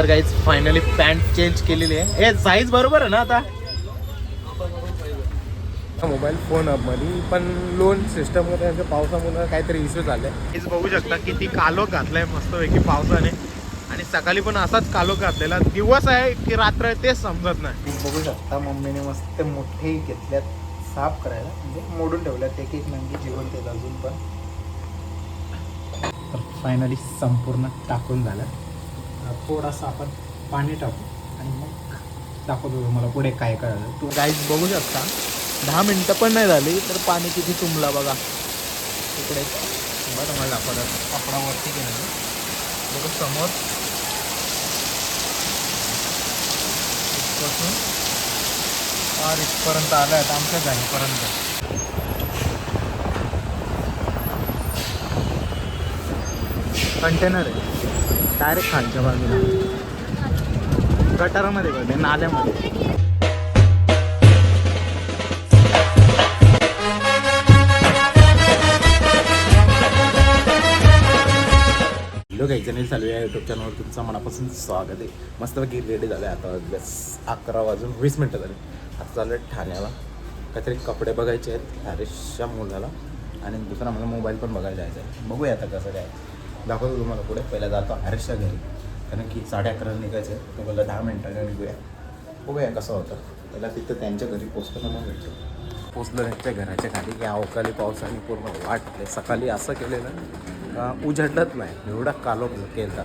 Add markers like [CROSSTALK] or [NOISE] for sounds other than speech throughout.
तर काहीच finally pant change केलेली आहे. हे साईज बरोबर आहे ना आता? मोबाईल फोनमध्ये पण लोन सिस्टममध्ये पावसामुळे काहीतरी इश्यू झाले हेच बघू शकता किती कालोख घातलाय मस्तपैकी पावसाने. आणि सकाळी पण असाच कालोख घातलेला. दिवस आहे की रात्र आहे तेच समजत नाही. बघू शकता मम्मीने मस्त मोठे घेतल्यात साफ करायला. म्हणजे मोडून ठेवल्यात एक एक नंगी जीवन ते अजून पण. तर फायनली संपूर्ण टाकून झालं. थोडासा आपण पाणी टाकू आणि मग दाखवतो तुम्हाला पुढे काय करायचं तू गाईज बघू शकता दहा मिनटं पण नाही झाली तर पाणी किती तुंबला बघा. तिकडे बरं तुम्हाला दाखवतात कपडावरती गेलं बघा समोर. इथपासून फार इथपर्यंत आलं आहे आमच्या जाईपर्यंत कंटेनर आहे. डायरेक्ट खालच्या बाजूला. गटारामध्ये करते नाल्यामध्ये. लोक काही चॅनल चालू आहे युट्यूब चॅनलवर तुमचं मनापासून स्वागत आहे. मस्तपैकी रेडी झालं आहे आता बस अकरा वाजून वीस मिनटं झाले. आता चाललं आहे ठाण्याला. काहीतरी कपडे बघायचे आहेत हॅरिसच्या मुलाला आणि दुसरा मला मोबाईल पण बघायला जायचा आहे बघूया आता कसं काय दाखवतो तुम्हाला पुढे. पहिला जातो हॅरिसच्या घरी. कारण की साडे अकराला निघायचं आहे तो बोलला दहा मिनटाने निघूया. बघूया कसं होतं. पहिला तिथं त्यांच्या घरी पोचतो मग भेटतो. पोचलं त्यांच्या घराच्या खाली की अवकाळी पावसाने पूर्ण वाटले सकाळी असं केलेलं का नाही. एवढा कालोख केला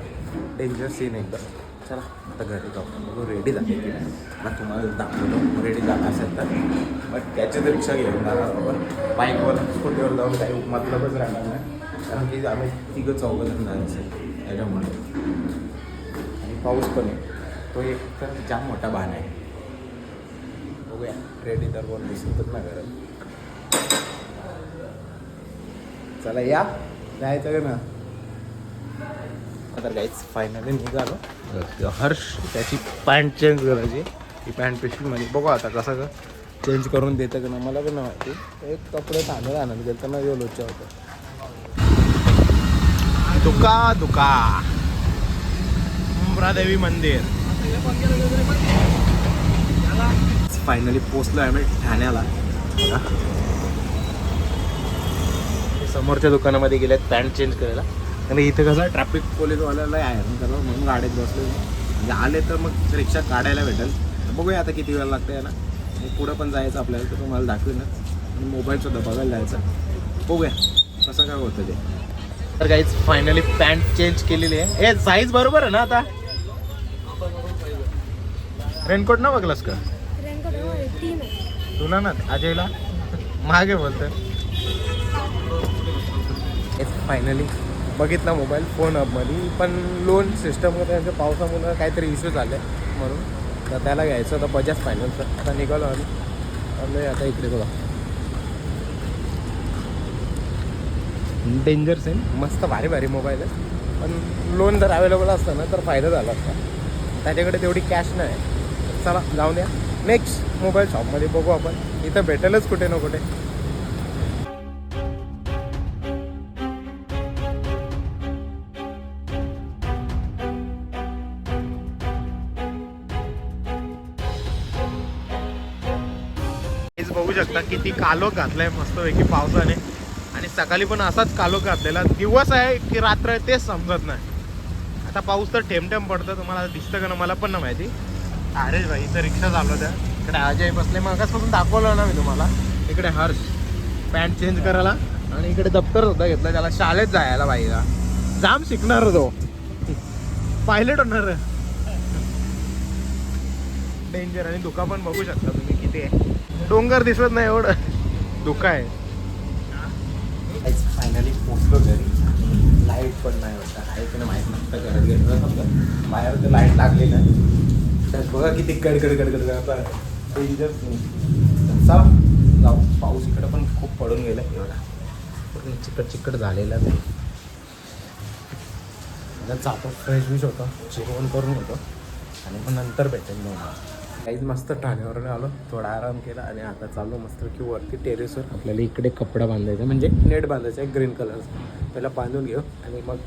डेंजर सीन एकदम. चला आता घरी जाऊ. बघू रेडी झाले मग तुम्हाला दाखवतो. रेडी झाला असेल तर. मग त्याच्यात रिक्षा घेऊन जाणार आपण. बाईकवर स्कूटीवर जाऊन काही मतलबच राहणार नाही. कारण की आम्ही तिघं चौघं जण जायचं त्याच्यामुळे. आणि पाऊस पण आहे. तो एक तर जाम मोठा बहाणा आहे. बघूया. रेडी तर कोण दिसतच ना घरात. चला या. जायचं का ना? तर गाईच फायनली निघालो. हर्ष त्याची पॅन्ट चेंज करायची. ती पॅन्ट पिशवीमध्ये. बघू आता कसं का चेंज करून देतं का ना मला पण माहिती. एक कपडे चांगलं आणत गेलं तर ना लोच्या होतं दुका दुका. उमरादेवी मंदिर. फायनली पोचलो आहे आम्ही ठाण्याला. समोरच्या दुकानामध्ये गेले पॅन्ट चेंज करायला. आणि इथं कसं ट्रॅफिक पोलीसवाल्याला आहे. त्याला म्हणून गाडीत बसलो म्हणजे आले तर मग रिक्षा काढायला भेटेल. बघूया आता किती वेळ लागतं याला. पुढं पण जायचं आपल्याला तर तुम्हाला दाखवेन. आणि मोबाईलसुद्धा बघायला जायचं. बघूया. कसं काय होतं ते. तर काहीच फायनली पॅन्ट चेंज केलेली आहे. हे साईज बरोबर आहे ना आता? रेनकोट ना बघलास का? तुला ना अजयला? मागे बोलतोय फायनली बघितला मोबाईल फोनमध्ये. पण लोन सिस्टममध्ये त्यांच्या पावसामुळे काहीतरी इश्यू झाले म्हणून. तर त्याला घ्यायचं होतं बजाज फायनान्सचं आता निघालो आम्ही आता इकडे बघा. डेंजर सेम मस्त भारी भारी मोबाईल आहे. पण लोन जर अवेलेबल असतं ना तर फायदा झाला असता. त्याच्याकडे तेवढी कॅश नाही. चला जाऊन द्या नेक्स्ट मोबाईल शॉपमध्ये बघू आपण. इथं भेटेलच कुठे ना कुठे. बघू शकता किती कालो घातलाय मस्तपैकी पावसाने. सकाळी पण असाच कालो घातलेला. दिवस आहे की रात्र आहे तेच समजत नाही. आता पाऊस तर ठेम पडतं तुम्हाला दिसतं का ना मला पण ना माहिती. अरे भाई इथं रिक्षा चालवत त्या इकडे अजय बसले. मागासपासून दाखवलं ना मी तुम्हाला. इकडे हर्ष पॅन्ट चेंज करायला. आणि इकडे दप्तर सुद्धा घेतलं. त्याला शाळेत जायला बाईला. जाम शिकणार तो पायलट होणार डेंजर आणि धुका पण बघू शकता तुम्ही किती आहे. डोंगर दिसत नाही एवढं. धुका आहे. फायनली पोचलो घरी. लाइट पण नाही होता आहे की नाही माहीत नसतं घरात घेतलं समजा. बाहेर तर लाइट लागली ना. तर बघा किती गडगड कडकड करतात डेंजर चला जाऊ पाऊस इकडं पण खूप पडून गेला एवढा. पूर्ण चिकट चिकट झालेला नाही. आता जातो फ्रेश विश होतं. जेवण करून होतं आणि मग नंतर भेटेल मग. काहीच मस्त ठाण्यावरून आलो. थोडा आराम केला आणि आता चाललो मस्त की वरती टेरेसवर आपल्याला इकडे कपडा बांधायचा म्हणजे नेट बांधायचा आहे ग्रीन कलरचा पहिला बांधून घेऊ आणि मग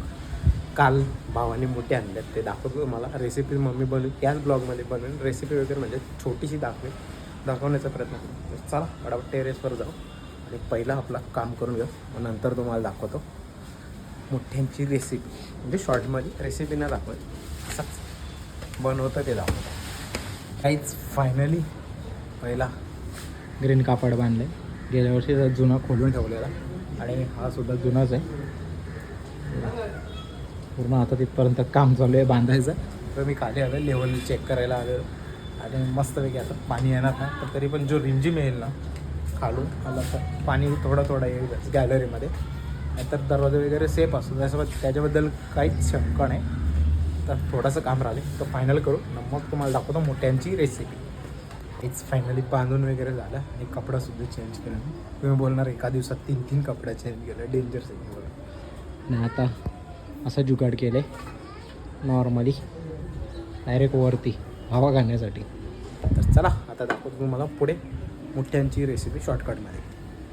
काल भावाने मोठे आणल्यात ते दाखवतो मला रेसिपी मम्मी बनवून त्याच ब्लॉगमध्ये बनवून रेसिपी वगैरे म्हणजे छोटीशी दाखवेल दाखवण्याचा प्रयत्न करू. चला फटाफट टेरेसवर जाऊ आणि पहिला आपला काम करून घेऊ. मग नंतर तुम्हाला दाखवतो. मोठ्यांची रेसिपी म्हणजे शॉर्टमध्ये रेसिपी न दाखवत. असंच बनवतं ते दाखवतं. काहीच फायनली पहिला ग्रीन कापड बांधले गेल्या वर्षी जुना खोलून ठेवलेला आणि हा सुद्धा जुनाच आहे. पूर्ण आता तिथपर्यंत काम चालू आहे बांधायचं. तर मी खाली आलं लेवल चेक करायला आलं आणि मस्तपैकी आता पाणी येणार ना तर तरी पण जो रिंजिम येईल ना खालून आला तर पाणी थोडा थोडा येईल गॅलरीमध्ये नाहीतर दरवाजे वगैरे सेफ असतो त्यासोबत त्याच्याबद्दल काहीच शंका नाही. तर थोडंसं काम राहिले तर फायनल करू. न मग तुम्हाला दाखवतो मोठ्यांची रेसिपी हेच फायनली बांधून वगैरे झालं. आणि कपडासुद्धा चेंज केला मी. तुम्ही बोलणार एका दिवसात तीन तीन कपडा चेंज केलं. डेंजर बघा. आणि आता असं जुगाड केलं नॉर्मली डायरेक्ट वरती. हवा घालण्यासाठी. तर चला आता दाखवतो तुम्हाला पुढे मोठ्यांची रेसिपी शॉर्टकटमध्ये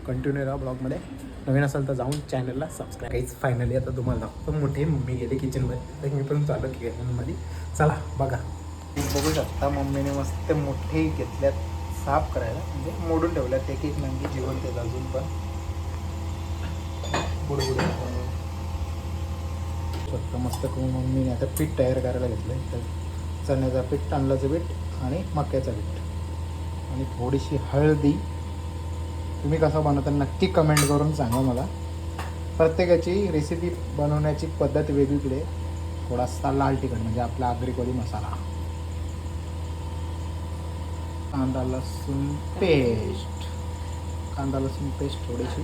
कंटिन्यू राहा ब्लॉगमध्ये नवीन असाल तर जाऊन चॅनलला सबस्क्राईब काहीच फायनली आता तुम्हाला दाखवतो मोठे मम्मी गेले किचनमध्ये तर मी पण चालू किचनमध्ये चला बघा. बघू शकता मम्मीने मस्त मोठे घेतल्यात साफ करायला. म्हणजे मोडून ठेवल्यात. एक एक नंगी जेवण त्याला अजून पण. बुडबुड फक्त मस्त करून मम्मीने आता पीठ तयार करायला घेतलं तर चण्याचा पीठ तांदळाचं पीठ आणि मक्याचं पीठ. आणि थोडीशी हळदी तुम्ही कसं बनवता नक्की कमेंट करून सांगा मला. प्रत्येकाची रेसिपी बनवण्याची पद्धत वेगवेगळी. आहे थोडासा लाल तिखट म्हणजे आपला आगरी मसाला. कांदा लसूण पेस्ट कांदा लसूण पेस्ट थोडीशी.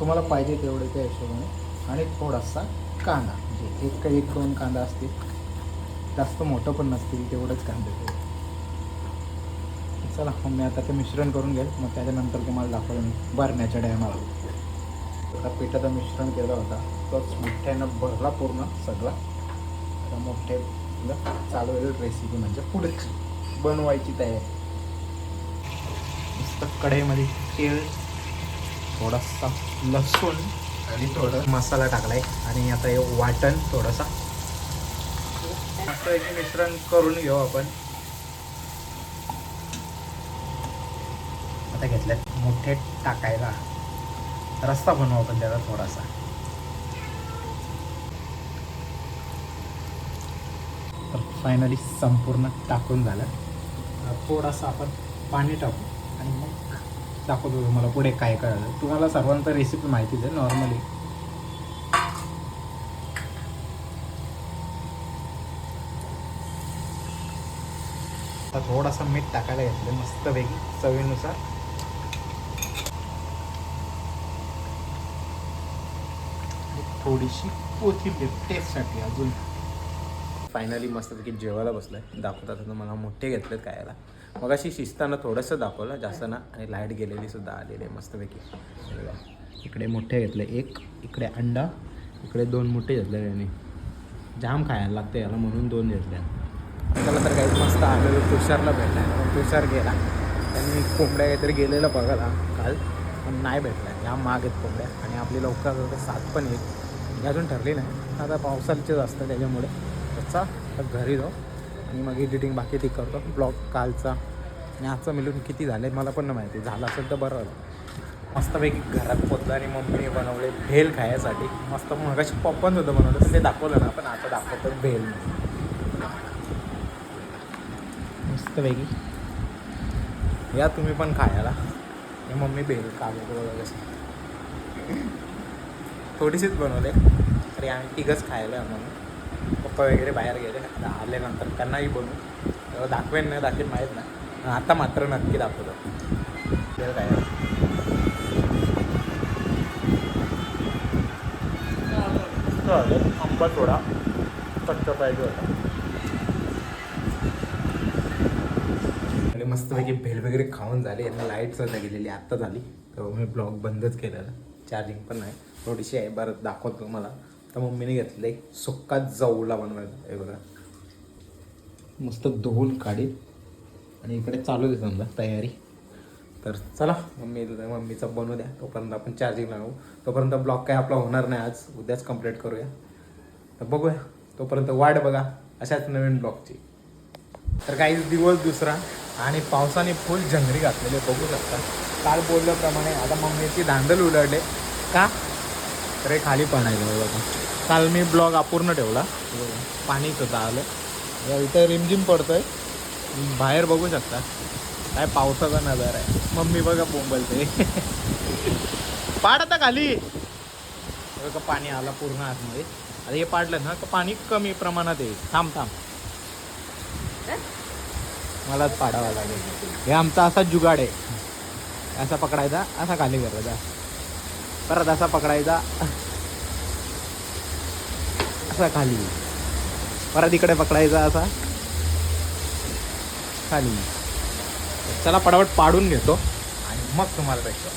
तुम्हाला पाहिजे तेवढे त्या हिशोबाने. आणि थोडासा कांदा. म्हणजे एक का एक दोन कांदा असतील. जास्त मोठं पण नसतील तेवढंच कांदे. चला मग मी आता ते मिश्रण करून घेईल. मग त्याच्यानंतर तुम्हाला दाखवलं मी भरण्याच्या टायमाला आता पिठाचं मिश्रण केलं होता. तोच मोठ्यानं भरला पूर्ण सगळा. आता मोठे चालू होईल रेसिपी म्हणजे पुढे बनवायची तयारी. मस्त कढईमध्ये तेल थोडासा लसूण आणि थोडं मसाला टाकलाय. आणि आता हे वाटण थोडासा. मस्त एक मिश्रण करून घेऊ आपण. घेतल्यात. मोठे टाकायला. रस्ता बनवू आपण त्याला थोडासा. तर फायनली संपूर्ण टाकून झालं. थोडासा आपण पाणी टाकू. आणि मग दाखवतो तुम्हाला पुढे काय कळलं. तुम्हाला सर्वांचा रेसिपी माहितीच आहे नॉर्मली थोडासा मीठ टाकायला घेतलं मस्तपैकी चवीनुसार आणि थोडीशी कोथिंबीर टेस्टसाठी अजून. फायनली मस्तपैकी जेवायला बसलोय. दाखवतात मला मोठे घेतलेत खायला. मग अशी शिजताना थोडंसं दाखवलं जास्त ना. आणि लाइट गेलेली सुद्धा आलेली आहे मस्तपैकी इकडे मोठे घेतले एक इकडे अंडा इकडे दोन मोठे घेतले त्याने. जाम खायला लागते याला म्हणून दोन घेतले. त्याला तर काही मस्त आलेलं तुषारला भेटला मग तुषार गेला. त्यांनी कोंबड्या काहीतरी गेलेलं बघायला काल पण नाही भेटला जाम माग आहेत कोंबड्या. आणि आपली लवकर लवकर साथ पण येत ही अजून ठरली नाही. आता पावसाळ्याचेच असतं त्याच्यामुळे. त्याचा घरी जाऊ. आणि मग एडिटिंग बाकी ती करतो. ब्लॉग कालचा. आणि आजचा मिळून किती झाले मला पण नाही माहिती. झालं असेल तर बरं झालं. मस्तपैकी घरात पोचलं आणि मम्मीने बनवले भेल खायसाठी. मस्त मगाशी पप्पन होतं बनवलं. तर ते दाखवलं ना. पण आता दाखवतो भेल. मस्तपैकी. या तुम्ही पण खायला. मम्मी भेल कागद वगैरे थोडीशीच बनवले. तरी आम्ही तिघंच खायला म्हणून. पप्पा वगैरे बाहेर गेले. आता आल्यानंतर त्यांनाही बनवू. तेव्हा दाखवेन नाही दाखवेन माहीत नाही. आता मात्र नक्की दाखवतो. काय आंबा थोडा कच्चा पाहिजे होता. मस्तपैकी भेल वगैरे खाऊन झाली. यांना लाइट सुद्धा गेलेली. आत्ता झाली. तर मी ब्लॉग बंदच केलेला. चार्जिंग पण नाही थोडीशी आहे बरं दाखवतो मला तर मम्मीने घेतलं एक सुक्का जाऊला बनवायला हे बघा. मस्त धुवून काढील आणि इकडे चालू दे समजा तयारी. तर चला मम्मी मम्मीचा बनवू द्या. तोपर्यंत आपण चार्जिंग लावू. तोपर्यंत ब्लॉग काय आपला होणार नाही आज. उद्याच कंप्लीट करूया. तर बघूया. तोपर्यंत वाट बघा. अशाच नवीन ब्लॉगची तर काही दिवस दुसरा आणि पावसाने फुल झंगरी घातलेले. बघू शकता. काल बोलल्याप्रमाणे आता मम्मीची धांदल उलडले का? तर हे खाली पण आहे बघा काल मी ब्लॉग अपूर्ण ठेवला. हे. पाणी सुद्धा आलं. इथं रिमझिम पडतोय. बाहेर बघू शकता. काय पावसाचा नजारा आहे. मम्मी बघा बोंबलते [LAUGHS] पाड आता खाली. बघा पाणी आला पूर्ण आतमध्ये. आता हे पाडलं ना तर पाणी कमी प्रमाणात येईल. थांब थांब. मलाच पाडावा लागेल. हे आमचा असा जुगाड आहे. असा पकडायचा असा खाली करायचा. परत असा पकडायचा. असा खाली. परत इकडे पकडायचा असा. खाली. चला पटापट पाडून घेतो. आणि मग तुम्हाला भेटतो.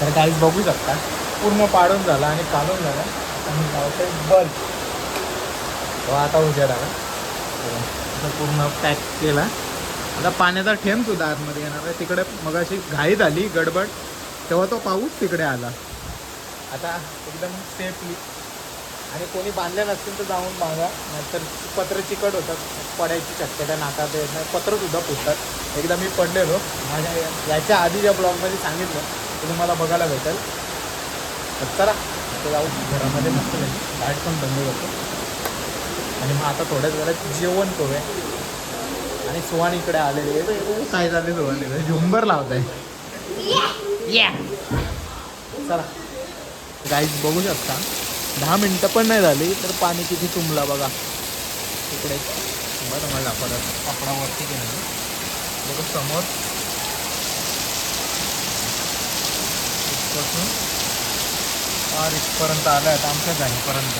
तर काही बघू शकता पूर्ण पाडून झाला आणि काढून झाला. आता मी लावतोय बल्ब तो आता उद्या आला. असं पूर्ण पॅक केला. आता पाण्याचा ठेंब सुद्धा आतमध्ये येणार आहे. तिकडे मग अशी घाई झाली गडबड. तेव्हा तो पाऊस तिकडे आला. आता एकदम सेफली आणि कोणी बांधले नसतील तर जाऊन बांधा. नाहीतर पत्र चिकट होतात. पडायची शक्यता नाकात येत नाही. पत्र सुद्धा फुटतात. एकदा मी पडलेलो. माझ्या याच्या आधीच्या ब्लॉगमध्ये सांगितलं ते तुम्हाला बघायला भेटेल. तर चला आता जाऊ. घरामध्ये मस्त लाइट पण बंद करतो आणि मग आता थोड्याच वेळात जेवण करूया. आणि सुहान इकडे आलेले. काय झाले सुहान झुंबर लावत आहे चला. गाईज बघू शकता. दहा मिनटं पण नाही झाली तर पाणी किती तुंबला बघा. इकडे. बघा तुम्हाला दाखवतात कपडावरती गेलं बघा समोर. इथपासून. फार इथपर्यंत आलं आहे आमच्या घाईपर्यंत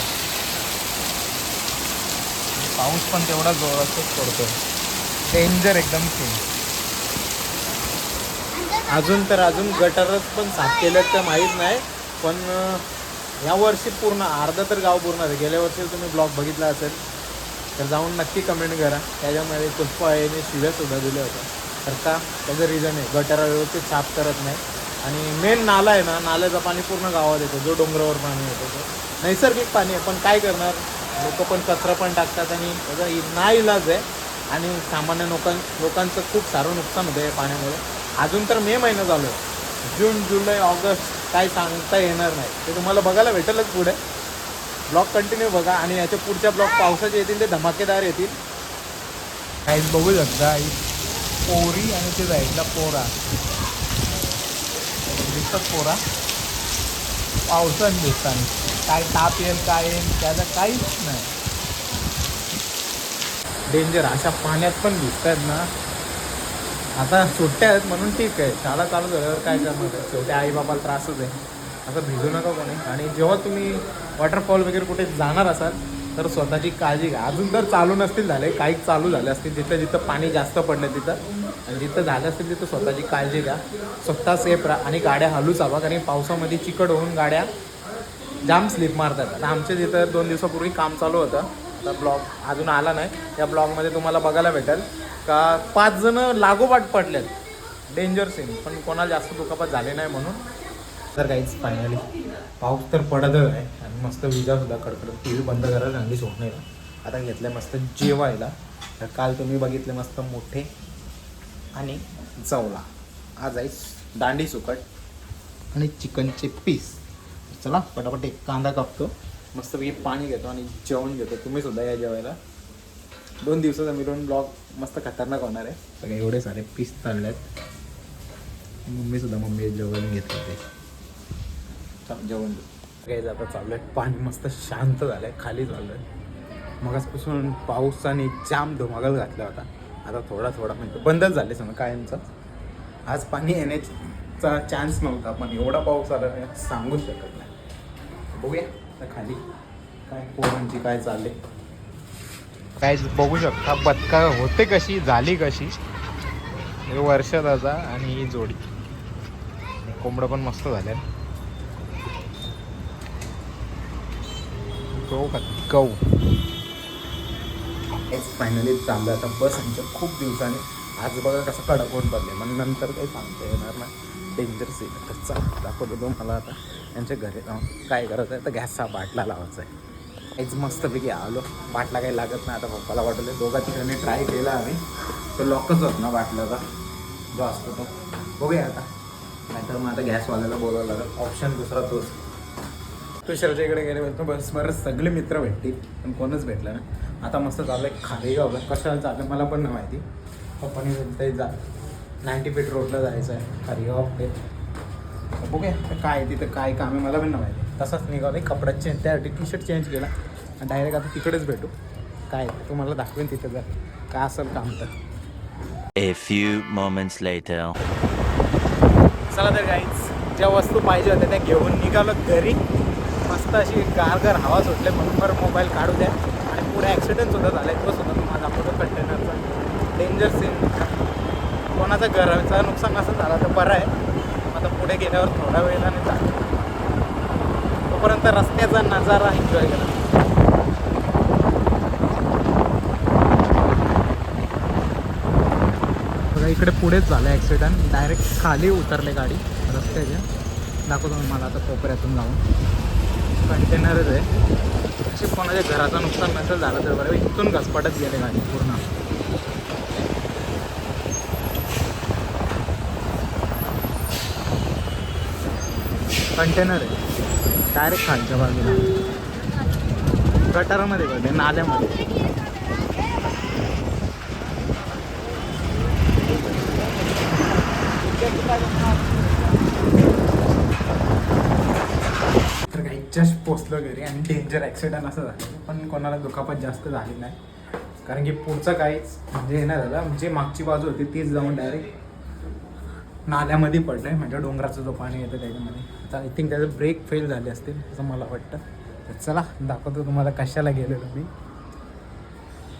पाऊस पण तेवढा जोरातच पडतो डेंजर एकदम सीन अजून तर अजून गटरच पण साफ केलं तर माहीत नाही. पण ह्या या वर्षी पूर्ण अर्धा तर गाव पूर्ण आहे गेल्या वर्षी तुम्ही ब्लॉग बघितला असेल तर जाऊन नक्की कमेंट करा. त्याच्यामध्ये पुष्पा शिव्यासुद्धा दिल्या होत्या. तर का त्याचं रिझन आहे. गटारा व्यवस्थित साफ करत नाही. आणि मेन नाला आहे ना नाल्याचं पाणी पूर्ण गावात येतं. जो डोंगरावर पाणी येतं तो. नैसर्गिक पाणी आहे. पण काय करणार? लोक पण कचरा पण टाकतात आणि त्याचा इ- नाइलाज आहे. आणि सामान्य लोकां लोकांचं खूप सारं नुकसान होतं या पाण्यामुळे. अजून तर मे महिना चालू आहे. जून जुलै ऑगस्ट काय सांगता येणार नाही. ते तुम्हाला बघायला भेटेलच पुढे. ब्लॉग कंटिन्यू बघा आणि याच्या पुढच्या ब्लॉग पावसाचे येतील ते धमाकेदार येतील. काहीच बघू शकता ही पोरी आणि ते साईडला पोरा. दिसतात पोरा? पावसात दिसतात काय ताप येईल काय येईल त्याचं काहीच नाही. डेंजर अशा पाण्यात पण दिसत आहेत ना. आता सुट्ट्या आहेत म्हणून ठीक आहे. शाळा चालू झाल्यावर काय करणार शेवटी आई बाबाला त्रासच आहे. असं भिजू नका कोणी. आणि जेव्हा तुम्ही वॉटरफॉल वगैरे कुठे जाणार असाल तर स्वतःची काळजी घ्या. अजून तर चालू नसतील झाले काही चालू झाले असतील जिथं जिथं पाणी जास्त पडलं तिथं आणि जिथं झालं असतील तिथं स्वतःची काळजी घ्या. स्वतः सेफ राहा आणि गाड्या हलू चावा कारण पावसामध्ये चिकट होऊन गाड्या जाम स्लिप मारतात. आता आमच्या तिथं दोन दिवसापूर्वी काम चालू होतं. तर ब्लॉग अजून आला नाही. त्या ब्लॉगमध्ये तुम्हाला बघायला भेटेल. का पाच जण लागोपाठ पडलेत. डेंजर सीन पण कोणाला जास्त दुखापत झाले नाही म्हणून. तर काहीच फायनली पाऊस तर पडतच आहे. आणि मस्त विजा सुद्धा कडकडत. टी व्ही बंद करायला चांगली सोड नाही आता घेतलं मस्त जेवायला. तर काल तुम्ही बघितले मस्त मोठे. आणि चवला आज आहे दांडी सुकट. आणि चिकनचे पीस. चला पटापट एक कांदा कापतो. मस्तपैकी पाणी घेतो आणि जेवण घेतो. तुम्ही सुद्धा या जेवायला. दोन दिवसाचा मिळून ब्लॉग मस्त खतरनाक होणार आहे. सगळे एवढे सारे पीस चालले आहेत मम्मी सुद्धा मम्मी जेवण घेत होते. चल जेवण काही आता चालू आहे पाणी मस्त शांत झालंय खाली झालंय मगाचपासून पावसाने जाम धुमागल घातला होता. आता थोडा थोडा म्हणजे बंदच झाले समजा कायमचा. आज पाणी येण्याचा चान्स नव्हता पण एवढा पाऊस आला नाही सांगूच शकत नाही. बघूया आता खाली काय पोरांची काय चालले काय बघू शकता बदका होते कशी झाली कशी. हे वर्ष दादा आणि ही जोडी. कोंबडं पण मस्त झाल्या गहू का गहू. फायनली चाललं आता बस आमच्या खूप दिवसांनी. आज बघा कसं कडक होऊन पडले. मग नंतर काही सांगता येणार ना डेंजर सीन तर चला दाखवतो तो मला आता. यांच्या घरी जाऊन काय करायचं आहे तर गॅसचा बाटला लावायचा आहे काहीच मस्तपैकी आलो. बाटला काही लागत नाही आता पप्पाला वाटलं दोघा तिकडे ट्राय केला आम्ही. तो लॉकच होत ना बाटल्याचा. जो असतो तो. बघूया आता. नाहीतर मग आता गॅसवाल्याला बोलावं लागेल. ऑप्शन दुसरा तोच. तुषारच्या इकडे गेले म्हणतो बस बरं सगळे मित्र भेटतील. पण कोणच भेटलं ना आता मस्त चाललं आहे बाबा कशाला चाललं मला पण नाही माहिती. पप्पाने बोलतंय जा. नाईन्टी फीट रोडला जायचं आहे खारेगाव अपडेट बघूया आता काय तिथं काय काम आहे मला पण नाही माहिती. तसाच निघालं. कपड्यात चेंज त्यासाठी टी शर्ट चेंज केला. आणि डायरेक्ट आता तिकडेच भेटू. काय आहे, तुम्हाला दाखवेन तिथं जर काय असेल काम तर. A few moments later. चला तर काहीच ज्या वस्तू पाहिजे होत्या त्या घेऊन निघालो घरी. मस्त अशी गारगार हवा सुटले म्हणून बरं मोबाईल काढू द्या. आणि पुढे ॲक्सिडेंट सुद्धा झाला. तो सुद्धा तुम्हाला दाखवतो कंटेनरचा डेंजर सीन कोणाचं घराचं नुकसान असं झालं तर बरं आहे. आता पुढे गेल्यावर थोडा वेळाने चालेल तोपर्यंत रस्त्याचा नजारा एन्जॉय करा. बघा इकडे पुढेच झालं ॲक्सिडेंट डायरेक्ट खाली उतरले गाडी रस्त्याच्या. दाखवतो मी मला आता कोपऱ्यातून जाऊन कंटेनरच आहे. अशी कोणाच्या घराचं नुकसान नसेल झालं तर बरं. इथून घसपाटत गेले गाडी पूर्ण. कंटेनर आहे. डायरेक्ट खालच्या बाजूला. गटारामध्ये गटे नाल्यामध्ये. तर काही जस्ट पोचलो घरी आणि डेंजर ॲक्सिडेंट असं झालं. पण कोणाला दुखापत जास्त झाली नाही. कारण की पुढचं काहीच म्हणजे हे नाही झालं. जे मागची बाजू होती तीच जाऊन डायरेक्ट नाल्यामध्ये पडलं आहे म्हणजे डोंगराचं जो पाणी येतं त्याच्यामध्ये. आता आय थिंक त्याचं ब्रेक फेल झाले असतील असं मला वाटतं. तर चला दाखवतो तुम्हाला कशाला गेलेलो मी.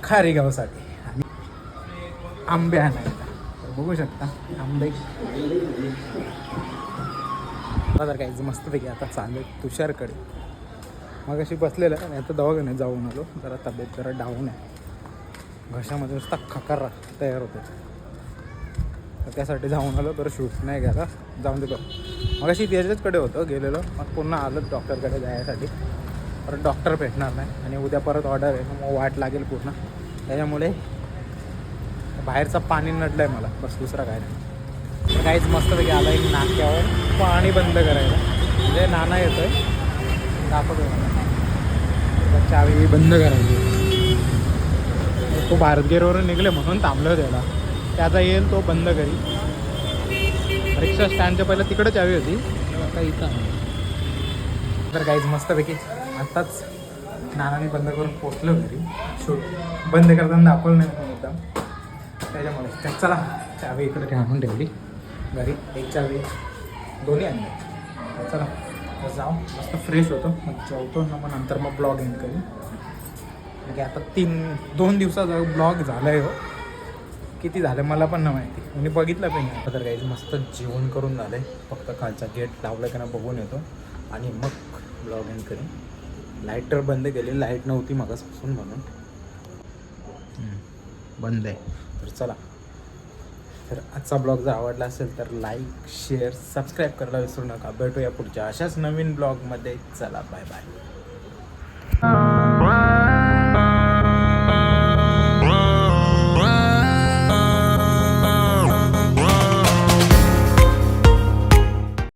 खारेगावसाठी. आणि आंबे आणायला. तर बघू शकता आंबे. मला तर काहीच मस्तपैकी आता चालू तुषारकडे. मग अशी बसलेलं आणि आता दवाखान्यात जाऊन आलो. जरा तब्येत जरा डाऊन आहे. घशामध्ये नुसता खकार तयार होतो तर त्यासाठी जाऊन आलो तर शूट नाही घ्यायला जाऊन दिलो मग अशी त्याच्याचकडे होतं गेलेलो. मग पुन्हा आलो डॉक्टरकडे जायसाठी. परत डॉक्टर भेटणार नाही आणि उद्या परत ऑर्डर आहे. मग वाट लागेल पूर्ण. त्याच्यामुळे बाहेरचं पाणी नडलं आहे मला. बस दुसरा काय नाही. काहीच मस्तपैकी आला एक नाक्यावर. पाणी बंद करायला. म्हणजे नाना येतोय. दाखवतो मला. चावी बंद करायची. तो भारतगेरवरून निघले म्हणून थांबलो त्याला. त्याचा येईल तो बंद करी रिक्षा स्टँडच्या पहिलं तिकडेच चावी होती. आता इथं. तर काहीच मस्तपैकी आत्ताच नानाने बंद करून पोचलो घरी. शूट बंद करताना दाखवलं नाही म्हणून एकदम. त्याच्यामुळे. तर चला चावी इकडे आणून ठेवली. घरी एक चावी दोन्ही आणले चला जाऊ. मस्त फ्रेश होतो. मग जेवतो ना मग नंतर मग ब्लॉग एंड करीन म्हणजे आता तीन दोन दिवसाचा ब्लॉग झाला आहे हो. किती झालं मला पण नाही माहिती. मी बघितलं पण नाही. तर काही मस्त जेवण करून झालं फक्त खालचा गेट लावलं का ना बघून येतो. आणि मग ब्लॉग एंड करीन. लाइट तर बंद केली. लाइट नव्हती मगासपासून म्हणून. बंद आहे. तर चला. तर आजचा ब्लॉग जर आवडला असेल तर लाईक शेअर सबस्क्राईब करायला विसरू नका. भेटूया पुढच्या अशाच नवीन ब्लॉगमध्ये चला बाय बाय